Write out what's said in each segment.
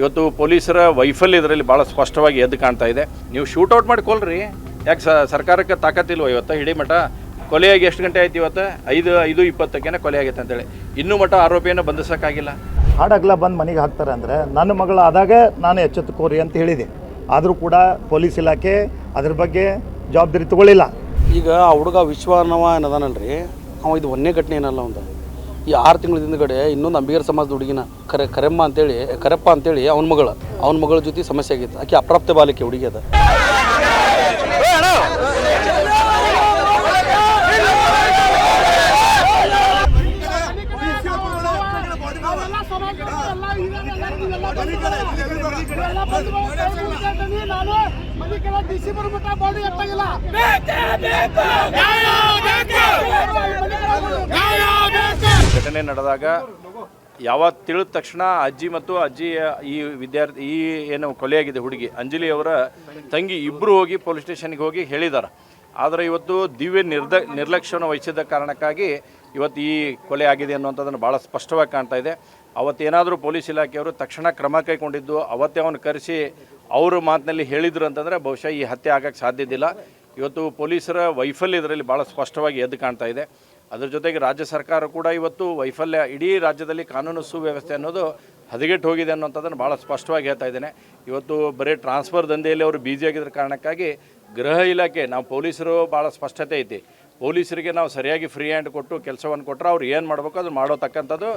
ಇವತ್ತು ಪೊಲೀಸರ ವೈಫಲ್ಯ ಇದರಲ್ಲಿ ಭಾಳ ಸ್ಪಷ್ಟವಾಗಿ ಎದ್ದು ಕಾಣ್ತಾ ಇದೆ. ನೀವು ಶೂಟೌಟ್ ಮಾಡಿ ಕೊಲ್ರಿ ಯಾಕೆ ಸ ಸರ್ಕಾರಕ್ಕೆ ತಾಕತ್ತಿಲ್ವ ಇವತ್ತು? ಹಿಡಿ ಮಠ ಕೊಲೆಯಾಗಿ ಎಷ್ಟು ಗಂಟೆ ಆಯ್ತು ಇವತ್ತು? ಐದು ಐದು ಇಪ್ಪತ್ತಕ್ಕೇನೆ ಕೊಲೆ ಆಗೈತೆ ಅಂತೇಳಿ. ಇನ್ನೂ ಮಠ ಆರೋಪಿಯನ್ನು ಬಂಧಿಸೋಕ್ಕಾಗಿಲ್ಲ. ಹಾಡಗ್ಲ ಬಂದು ಮನೆಗೆ ಹಾಕ್ತಾರೆ ಅಂದರೆ ನನ್ನ ಮಗಳ ಆದಾಗ ನಾನು ಎಚ್ಚೆತ್ತುಕೋರಿ ಅಂತ ಹೇಳಿದೆ. ಆದರೂ ಕೂಡ ಪೊಲೀಸ್ ಇಲಾಖೆ ಅದ್ರ ಬಗ್ಗೆ ಜವಾಬ್ದಾರಿ ತಗೊಳ್ಳಿಲ್ಲ. ಈಗ ಆ ಹುಡುಗ ವಿಶ್ವನವ ಅನ್ನೋದಾನಲ್ರಿ. ಏನದಾನಲ್ರಿ ಅವ ಇದು ಒಂದೇ ಘಟನೆ ಏನಲ್ಲ ಒಂದು. ಈ ಆರು ತಿಂಗಳ ಹಿಂದ್ಗಡೆ ಇನ್ನೊಂದು ಅಂಬಿಗರ ಸಮಾಜದ ಹುಡುಗಿನ ಕರೆ ಕರೆಮ್ಮ ಅಂತೇಳಿ, ಕರೆಪ್ಪ ಅಂತೇಳಿ ಅವನ ಮಗಳು, ಅವನ ಮಗಳ ಜೊತೆ ಸಮಸ್ಯೆ ಆಗಿತ್ತು. ಆಕೆ ಅಪ್ರಾಪ್ತ ಬಾಲಿಕೆ ಹುಡುಗಿ ಅದ. ಬಾಡಿ ಘಟನೆ ನಡೆದಾಗ ಯಾವತ್ತು ತಿಳಿದ ತಕ್ಷಣ ಅಜ್ಜಿ ಮತ್ತು ಅಜ್ಜಿಯ ಈ ವಿದ್ಯಾರ್ಥಿ ಈ ಏನು ಕೊಲೆಯಾಗಿದೆ ಹುಡುಗಿ, ಅಂಜಲಿ ಅವರ ತಂಗಿ ಇಬ್ಬರು ಹೋಗಿ ಪೊಲೀಸ್ ಸ್ಟೇಷನ್ಗೆ ಹೋಗಿ ಹೇಳಿದ್ದಾರೆ ಆದರೆ ಇವತ್ತು ದಿವ್ಯ ನಿರ್ದ, ನಿರ್ಲಕ್ಷ್ಯವನ್ನು ವಹಿಸಿದ ಕಾರಣಕ್ಕಾಗಿ ಇವತ್ತು ಈ ಕೊಲೆ ಆಗಿದೆ ಅನ್ನುವಂಥದ್ದನ್ನು ಭಾಳ ಸ್ಪಷ್ಟವಾಗಿ ಕಾಣ್ತಾ ಇದೆ. ಅವತ್ತೇನಾದರೂ ಪೊಲೀಸ್ ಇಲಾಖೆಯವರು ತಕ್ಷಣ ಕ್ರಮ ಕೈಗೊಂಡಿದ್ದು, ಅವತ್ತೇ ಅವನು ಕರೆಸಿ ಅವ್ರ ಮಾತಿನಲ್ಲಿ ಹೇಳಿದರು ಅಂತಂದರೆ ಬಹುಶಃ ಈ ಹತ್ಯೆ ಆಗೋಕ್ಕೆ ಸಾಧ್ಯದಿಲ್ಲ. ಇವತ್ತು ಪೊಲೀಸರ ವೈಫಲ್ಯ ಇದರಲ್ಲಿ ಭಾಳ ಸ್ಪಷ್ಟವಾಗಿ ಎದ್ದು ಕಾಣ್ತಾ ಇದೆ. ಅದರ ಜೊತೆಗೆ ರಾಜ್ಯ ಸರ್ಕಾರ ಕೂಡ ಇವತ್ತು ವೈಫಲ್ಯ ಇಡೀ ರಾಜ್ಯದಲ್ಲಿ ಕಾನೂನು ಸುವ್ಯವಸ್ಥೆ ಅನ್ನೋದು ಹದಗೆಟ್ಟು ಹೋಗಿದೆ ಅನ್ನೋಂಥದ್ದನ್ನು ಭಾಳ ಸ್ಪಷ್ಟವಾಗಿ ಹೇಳ್ತಾ ಇದ್ದೇನೆ. ಇವತ್ತು ಬರೀ ಟ್ರಾನ್ಸ್ಫರ್ ದಂಧೆಯಲ್ಲಿ ಅವರು ಆಗಿದ್ರ ಕಾರಣಕ್ಕಾಗಿ ಗೃಹ ಇಲಾಖೆ ನಾವು ಪೊಲೀಸರು ಭಾಳ ಸ್ಪಷ್ಟತೆ ಐತಿ. ಪೊಲೀಸರಿಗೆ ನಾವು ಸರಿಯಾಗಿ ಫ್ರೀ ಹ್ಯಾಂಡ್ ಕೊಟ್ಟು ಕೆಲಸವನ್ನು ಕೊಟ್ಟರೆ ಅವ್ರು ಏನು ಮಾಡಬೇಕು ಅದು ಮಾಡೋತಕ್ಕಂಥದ್ದು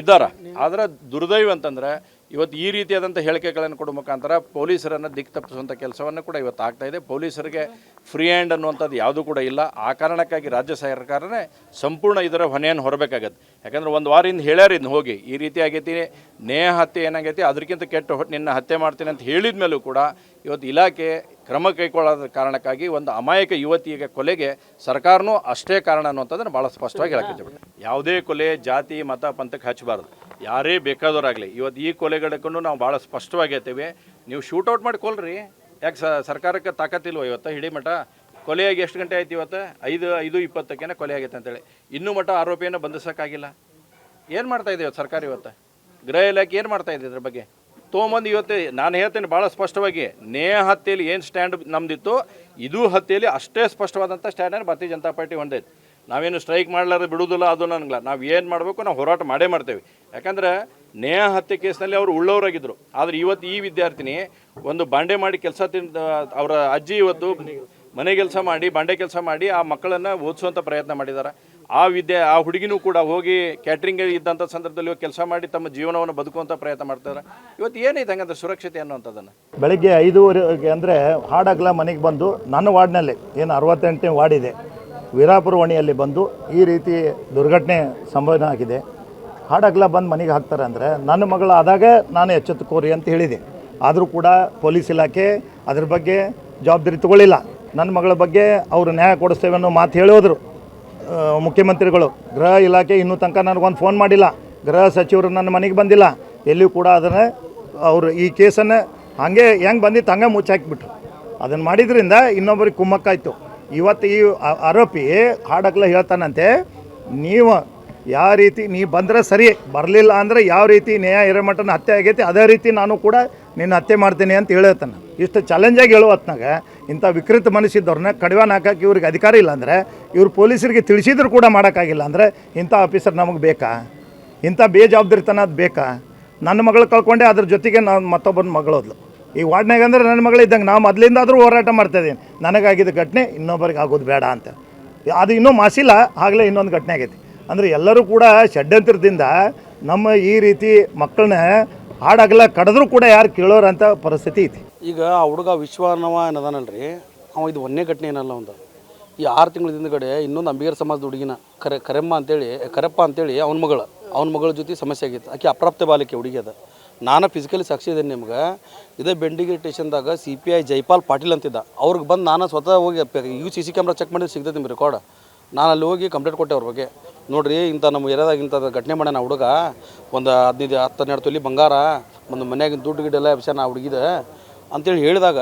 ಇದ್ದಾರೆ. ಆದರೆ ದುರ್ದೈವ ಅಂತಂದರೆ ಇವತ್ತು ಈ ರೀತಿಯಾದಂಥ ಹೇಳಿಕೆಗಳನ್ನು ಕೊಡೋ ಮುಖಾಂತರ ಪೊಲೀಸರನ್ನು ದಿಕ್ಕು ತಪ್ಪಿಸುವಂಥ ಕೆಲಸವನ್ನು ಕೂಡ ಇವತ್ತು ಆಗ್ತಾ ಇದೆ. ಪೊಲೀಸರಿಗೆ ಫ್ರೀ ಹ್ಯಾಂಡ್ ಅನ್ನುವಂಥದ್ದು ಯಾವುದೂ ಕೂಡ ಇಲ್ಲ. ಆ ಕಾರಣಕ್ಕಾಗಿ ರಾಜ್ಯ ಸರ್ಕಾರನೇ ಸಂಪೂರ್ಣ ಇದರ ಹೊಣೆಯನ್ನು ಹೊರಬೇಕಾಗತ್ತೆ. ಯಾಕಂದ್ರೆ ಒಂದು ವಾರದಿಂದ ಹೇಳ್ಯಾರ ಇದನ್ನ ಹೋಗಿ. ಈ ರೀತಿ ಆಗೈತಿ ನೇಹ ಹತ್ಯೆ ಏನಾಗೈತಿ ಅದಕ್ಕಿಂತ ಕೆಟ್ಟ ನಿನ್ನ ಹತ್ಯೆ ಮಾಡ್ತೀನಿ ಅಂತ ಹೇಳಿದ ಮೇಲೂ ಕೂಡ ಇವತ್ತು ಇಲಾಖೆ ಕ್ರಮ ಕೈಗೊಳ್ಳೋದ ಕಾರಣಕ್ಕಾಗಿ ಒಂದು ಅಮಾಯಕ ಯುವತಿಯ ಕೊಲೆಗೆ ಸರ್ಕಾರನೂ ಅಷ್ಟೇ ಕಾರಣ ಅನ್ನುವಂಥದ್ದನ್ನು ಭಾಳ ಸ್ಪಷ್ಟವಾಗಿ ಹೇಳಕ್ಕೆ ಯಾವುದೇ ಕೊಲೆ, ಜಾತಿ, ಮತ, ಪಂಥಕ್ಕೆ ಹಚ್ಚಬಾರ್ದು. ಯಾರೇ ಬೇಕಾದವರಾಗಲಿ, ಇವತ್ತು ಈ ಕೊಲೆಗಳಕ್ಕೂ ನಾವು ಭಾಳ ಸ್ಪಷ್ಟವಾಗಿ ಹೇಳ್ತೇವೆ. ನೀವು ಶೂಟೌಟ್ ಮಾಡಿ ಕೊಲ್ರಿ ಯಾಕೆ ಸರ್ಕಾರಕ್ಕೆ ತಾಕತ್ತಿಲ್ವ ಇವತ್ತು ಹಿಡಿ ಮಠ ಕೊಲೆಯಾಗಿ ಎಷ್ಟು ಗಂಟೆ ಆಯ್ತು ಇವತ್ತು? ಐದು ಐದು ಇಪ್ಪತ್ತಕ್ಕೇನೆ ಕೊಲೆ ಆಗೈತೆ ಅಂತೇಳಿ. ಇನ್ನೂ ಮಠ ಆರೋಪಿಯನ್ನು ಬಂಧಿಸೋಕ್ಕಾಗಿಲ್ಲ. ಏನು ಮಾಡ್ತಾ ಇದೆ ಇವತ್ತು ಸರ್ಕಾರ ಇವತ್ತು? ಗೃಹ ಇಲಾಖೆ ಏನು ಮಾಡ್ತಾ ಇದೆ ಇದ್ರ ಬಗ್ಗೆ? ತೊಗೊಂಬಂದು ಇವತ್ತು, ನಾನು ಹೇಳ್ತೇನೆ ಭಾಳ ಸ್ಪಷ್ಟವಾಗಿ ನೇ ಹತ್ಯೆಯಲ್ಲಿ ಏನು ಸ್ಟ್ಯಾಂಡ್ ನಮ್ದಿತ್ತು, ಇದು ಹತ್ಯೆಯಲ್ಲಿ ಅಷ್ಟೇ ಸ್ಪಷ್ಟವಾದಂಥ ಸ್ಟ್ಯಾಂಡನ್ನು ಭಾರತೀಯ ಜನತಾ ಪಾರ್ಟಿ ಹೊಂದೈತೆ ನಾವೇನು ಸ್ಟ್ರೈಕ್ ಮಾಡಲಾರ್ದು ಬಿಡುವುದಿಲ್ಲ, ಅದು ನನಗಿಲ್ಲ. ನಾವು ಏನು ಮಾಡಬೇಕು, ನಾವು ಹೋರಾಟ ಮಾಡೇ ಮಾಡ್ತೇವೆ. ಯಾಕಂದ್ರೆ ನೇಹ ಹತ್ಯೆ ಕೇಸ್ನಲ್ಲಿ ಅವರು ಉಳ್ಳವರಾಗಿದ್ದರು ಆದರೆ ಇವತ್ತು ಈ ವಿದ್ಯಾರ್ಥಿನಿ ಒಂದು ಬಾಂಡೆ ಮಾಡಿ ಕೆಲಸ ತಿಂದ, ಅವರ ಅಜ್ಜಿ ಇವತ್ತು ಮನೆ ಕೆಲಸ ಮಾಡಿ, ಬಾಂಡೆ ಕೆಲಸ ಮಾಡಿ ಆ ಮಕ್ಕಳನ್ನು ಓದಿಸುವಂಥ ಪ್ರಯತ್ನ ಮಾಡಿದ್ದಾರೆ ಆ ವಿದ್ಯೆ, ಆ ಹುಡುಗಿನೂ ಕೂಡ ಹೋಗಿ ಕ್ಯಾಟ್ರಿಂಗ್ ಇದ್ದಂಥ ಸಂದರ್ಭದಲ್ಲಿ ಕೆಲಸ ಮಾಡಿ ತಮ್ಮ ಜೀವನವನ್ನು ಬದುಕುವಂಥ ಪ್ರಯತ್ನ ಮಾಡ್ತಾರೆ ಇವತ್ತು ಏನೈತೆ ಹಂಗಂದ್ರೆ ಸುರಕ್ಷತೆ ಅನ್ನುವಂಥದ್ದನ್ನು? ಬೆಳಗ್ಗೆ ಐದೂವರೆಗೆ ಅಂದರೆ ಹಾಡಾಗ್ಲ ಮನೆಗೆ ಬಂದು ನನ್ನ ವಾರ್ಡ್ನಲ್ಲಿ, ಏನು ಅರವತ್ತೆಂಟನೇ ವಾರ್ಡ್ ಇದೆ. ವೀರಾಪುರ ಓಣಿಯಲ್ಲಿ ಬಂದು ಈ ರೀತಿ ದುರ್ಘಟನೆ ಸಂಭವನ ಆಗಿದೆ. ಹಾಡಗ್ಲ ಬಂದು ಮನೆಗೆ ಹಾಕ್ತಾರೆ ಅಂದರೆ ನನ್ನ ಮಗಳು ಆದಾಗ ನಾನು ಎಚ್ಚೆತ್ತುಕೋರಿ ಅಂತ ಹೇಳಿದೆ. ಆದರೂ ಕೂಡ ಪೊಲೀಸ್ ಇಲಾಖೆ ಅದ್ರ ಬಗ್ಗೆ ಜವಾಬ್ದಾರಿ ತಗೊಳ್ಳಿಲ್ಲ. ನನ್ನ ಮಗಳ ಬಗ್ಗೆ ಅವರು ನ್ಯಾಯ ಕೊಡಿಸ್ತೇವೆ ಅನ್ನೋ ಮಾತು ಹೇಳೋದ್ರು ಮುಖ್ಯಮಂತ್ರಿಗಳು. ಗೃಹ ಇಲಾಖೆ ಇನ್ನೂ ತನಕ ನನಗೊಂದು ಫೋನ್ ಮಾಡಿಲ್ಲ. ಗೃಹ ಸಚಿವರು ನನ್ನ ಮನೆಗೆ ಬಂದಿಲ್ಲ. ಎಲ್ಲಿಯೂ ಕೂಡ ಅದನ್ನು ಅವರು ಈ ಕೇಸನ್ನು ಹಾಗೆ ಹೆಂಗೆ ಬಂದಿತ್ತು ಹಂಗೆ ಮುಚ್ಚಾಕಿಬಿಟ್ರು. ಅದನ್ನು ಮಾಡಿದ್ರಿಂದ ಇನ್ನೊಬ್ಬರಿಗೆ ಕುಮ್ಮಕ್ಕಾಯ್ತು. ಇವತ್ತು ಈ ಆರೋಪಿ ಹಾಡಕ್ಲ ಹೇಳ್ತಾನಂತೆ, ನೀವು ಯಾವ ರೀತಿ, ನೀ ಬಂದರೆ ಸರಿ, ಬರಲಿಲ್ಲ ಅಂದರೆ ಯಾವ ರೀತಿ ನ್ಯಾಯ ಹಿರೇಮಠನ ಹತ್ಯೆ ಆಗೈತಿ, ಅದೇ ರೀತಿ ನಾನು ಕೂಡ ನಿನ್ನ ಹತ್ಯೆ ಮಾಡ್ತೀನಿ ಅಂತ ಹೇಳ್ತಾನೆ ಇಷ್ಟು ಚಾಲೆಂಜಾಗಿ ಹೇಳುವತ್ನಾಗ ಇಂಥ ವಿಕೃತ ಮನಸ್ಸಿದ್ದವ್ರನ್ನ ಕಡಿವಾನ ಹಾಕಕ್ಕೆ ಇವ್ರಿಗೆ ಅಧಿಕಾರ ಇಲ್ಲ ಅಂದರೆ, ಇವ್ರು ಪೊಲೀಸರಿಗೆ ತಿಳಿಸಿದ್ರು ಕೂಡ ಮಾಡೋಕ್ಕಾಗಿಲ್ಲ ಅಂದರೆ, ಇಂಥ ಆಫೀಸರ್ ನಮಗೆ ಬೇಕಾ? ಇಂಥ ಬೇಜವಾಬ್ದಾರಿತನ ಅದು ಬೇಕಾ? ನನ್ನ ಮಗಳು ಕಳ್ಕೊಂಡೆ, ಅದ್ರ ಜೊತೆಗೆ ನಾನು ಮತ್ತೊಬ್ಬನ ಮಗಳೋದ್ಲು ಈ ವಾರ್ಡ್ನಾಗ ಅಂದ್ರೆ ನನ್ನ ಮಗಳಿದ್ದಂಗೆ ನಾವು ಮೊದಲಿಂದಾದರೂ ಹೋರಾಟ ಮಾಡ್ತಾಯಿದ್ದೀನಿ ನನಗಾಗಿದ್ದ ಘಟನೆ ಇನ್ನೊಬ್ಬರಿಗೆ ಆಗೋದು ಬೇಡ ಅಂತ. ಅದು ಇನ್ನೂ ಮಾಸಿಲ್ಲ, ಆಗಲೇ ಇನ್ನೊಂದು ಘಟನೆ ಆಗೈತಿ. ಅಂದರೆ ಎಲ್ಲರೂ ಕೂಡ ಷಡ್ಯಂತ್ರದಿಂದ ನಮ್ಮ ಈ ರೀತಿ ಮಕ್ಕಳನ್ನ ಹಾಡಾಗಲ್ಲ ಕಡಿದ್ರೂ ಕೂಡ ಯಾರು ಕೇಳೋರಂಥ ಪರಿಸ್ಥಿತಿ ಐತಿ. ಈಗ ಆ ಹುಡುಗ ವಿಶ್ವನವ ಅನ್ನವ ಏನದಾನಲ್ರಿ ಅವ ಇದು ಒಂದೇ ಘಟನೆ ಏನಲ್ಲ ಒಂದು ಈ ಆರು ತಿಂಗಳ ಹಿಂದ್ಗಡೆ ಇನ್ನೊಂದು ಅಂಬಿಗರ ಸಮಾಜದ ಹುಡುಗಿನ, ಕರೆ, ಕರೆಮ್ಮ ಅಂತೇಳಿ, ಕರೆಪ್ಪ ಅಂತೇಳಿ ಅವನ ಮಗಳು, ಅವನ ಮಗಳ ಜೊತೆ ಸಮಸ್ಯೆ ಆಗಿತ್ತು ಆಕೆ ಅಪ್ರಾಪ್ತ ಬಾಲಿಕೆ ಹುಡುಗಿ ಅದ. ನಾನು ಫಿಸಿಕಲಿ ಸಾಕ್ಷಿ ಇದ್ದೀನಿ ನಿಮ್ಗೆ. ಇದೇ ಬೆಂಡಿಗೆ ಸ್ಟೇಷನ್ದಾಗ C P I Jaipal Patil ಅಂತಿದ್ದ. ಅವ್ರಿಗೆ ಬಂದು ನಾನು ಸ್ವತಃ ಹೋಗಿ U C C camera check ಮಾಡಿದ್ರೆ ಸಿಗ್ತೈತೆ ನಿಮ್ಮ ರೆಕಾರ್ಡ್ ನಾನು ಅಲ್ಲಿ ಹೋಗಿ ಕಂಪ್ಲೇಂಟ್ ಕೊಟ್ಟೆ ಅವ್ರ ಬಗ್ಗೆ. ನೋಡಿರಿ, ಇಂಥ ನಮ್ಮ ಏರಿಯಾದಾಗ ಇಂಥ ಘಟನೆ ಮಾಡ್ಯಾನ ಹುಡುಗ. ಒಂದು ಹದಿನೈದು, ಹತ್ತು, ಹನ್ನೆರಡು ತೊಲಿ ಬಂಗಾರ, ಒಂದು ಮನ್ಯಾಗಿನ ದುಡ್ಡು ಗಿಡ್ಡೆಲ್ಲ ಎಬ್ಸ್ಯಾನ ಆ ಹುಡುಗಿದ. ಅಂತೇಳಿ ಹೇಳಿದಾಗ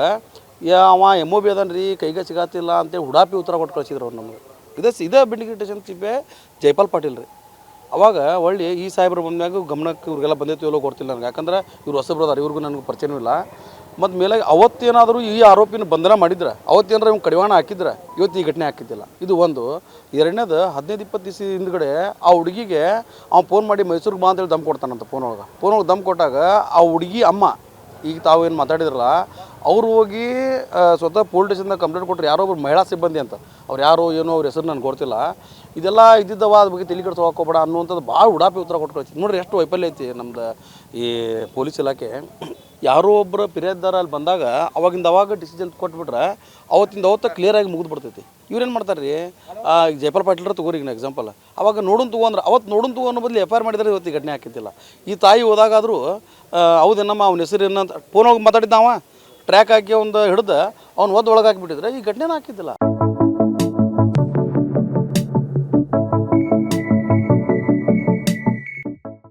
ಅವ ಎಂ ಒ ಬಿ ಅದಾನ ರೀ ಕೈಗೆ ಸಿಗತ್ತಿಲ್ಲ ಅಂತೇಳಿ ಹುಡಾಪಿ ಉತ್ತರ ಕೊಟ್ಟು ಕಳಿಸಿದ್ರು ಅವ್ರು ನಮಗೆ. ಇದೇ ಇದೇ ಬೆಂಡಿಗೆ ಸ್ಟೇಷನ್ ಸಿ ಜೈಪಾಲ್ ಪಾಟೀಲ್ ರೀ ಅವಾಗ ಒಳ್ಳೆ ಈ ಸಾಹೇಬ್ರು ಬಂದಾಗ ಗಮನಕ್ಕೆ ಇವ್ರಿಗೆಲ್ಲ ಬಂದಿತ್ತು ಇಲ್ಲೋ ಗೊತ್ತಿಲ್ಲ ನನಗೆ ಯಾಕಂದ್ರೆ ಇವ್ರು ಹೊಸಬ್ರದಾರ ಇವ್ರಿಗೂ ನನಗೆ ಪರಿಚಯನೂ ಇಲ್ಲ. ಮತ್ತು ಮೇಲೆ ಅವತ್ತೇನಾದರೂ ಈ ಆರೋಪಿನ ಬಂಧನ ಮಾಡಿದ್ರೆ ಅವತ್ತೇನಾರ ಇವ್ನು ಕಡಿವಾಣ ಹಾಕಿದ್ರೆ, ಇವತ್ತು ಈ ಘಟನೆ ಹಾಕಿದ್ದಿಲ್ಲ ಇದು ಒಂದು. ಎರಡನೇದು, ಹದಿನೈದು, ಇಪ್ಪತ್ತು ದಿವಸ ಹಿಂದ್ಗಡೆ ಆ ಹುಡುಗಿಗೆ ಅವ್ನು ಫೋನ್ ಮಾಡಿ ಮೈಸೂರಿಗೆ ಬಾ ಅಂತೇಳಿ ದಮ್ ಕೊಡ್ತಾನಂತ ಫೋನ್ ಒಳಗೆ. ಫೋನ್ ಒಳಗೆ ದಮ್ ಕೊಟ್ಟಾಗ ಆ ಹುಡುಗಿ ಅಮ್ಮ, ಈಗ ತಾವು ಏನು ಮಾತಾಡಿದ್ರಲ್ಲ, ಅವ್ರು ಹೋಗಿ ಸ್ವತಃ ಪೊಲೀಸ್ ಸ್ಟೇಷನ್ದಾಗ ಕಂಪ್ಲೇಂಟ್ ಕೊಟ್ಟರು ಯಾರೋ ಒಬ್ರು ಮಹಿಳಾ ಸಿಬ್ಬಂದಿ ಅಂತ. ಅವ್ರು ಯಾರು ಏನೋ ಅವ್ರ ಹೆಸರು ನನಗೆ ಗೊತ್ತಿಲ್ಲ. ಇದೆಲ್ಲ ಇದ್ದಿದ್ದವ ಅದ್ರ ಬಗ್ಗೆ ತಲೆ ಕಡೆ ಹೋಗ್ಬೇಡ ಅನ್ನುವಂಥದ್ದು ಭಾಳ ಉಡಾಪಿ ಉತ್ತರ ಕೊಟ್ಟು ಕಳಿಸಿ ನೋಡ್ರಿ, ಎಷ್ಟು ವೈಫಲ್ಯ ಐತಿ ನಮ್ದು ಈ ಪೊಲೀಸ್ ಇಲಾಖೆ. ಯಾರೋ ಒಬ್ಬರು ಫಿರ್ಯಾದಿದಾರ ಅಲ್ಲಿ ಬಂದಾಗ ಅವಾಗಿಂದ ಅವಾಗ ಡಿಸಿಷನ್ ಕೊಟ್ಬಿಟ್ರೆ ಅವತ್ತಿಂದ ಅವತ್ತ ಕ್ಲಿಯರಾಗಿ ಮುಗಿದು ಬಿಡ್ತೈತಿ. ಇವ್ರೇನು ಮಾಡ್ತಾರೆ ರೀ ಜಯಪಾಲ್ ಪಾಟೀಲ್ರ ತಗೋರಿ ಈಗ ಎಕ್ಸಾಂಪಲ್ ಅವಾಗ ನೋಡೋನ್ ಅಂದ್ರೆ ಅವತ್ತು ನೋಡೋನ್ ತಗೋ ಅನ್ನೋ ಬದಲು ಎಫ್ ಐ ಆರ್ ಮಾಡಿದ್ರೆ ಇವತ್ತು ಘಟನೆ ಹಾಕಿದ್ದಿಲ್ಲ ಈ ತಾಯಿ ಹೋದಾಗಾದರೂ ಹೌದೇನಮ್ಮ, ಅವ್ನ ಹೆಸರು ಏನಂತ ಫೋನ್ ಹೋಗಿ ಮಾತಾಡಿದ್ದಾವ ಟ್ರ್ಯಾಕ್ ಹಾಕಿ ಒಂದು ಹಿಡ್ದು ಅವ್ನು ಒದ್ದು ಒಳಗೆ ಹಾಕಿಬಿಟ್ಟಿದ್ರೆ ಈ ಘಟನೆನ ಹಾಕಿದ್ದಿಲ್ಲ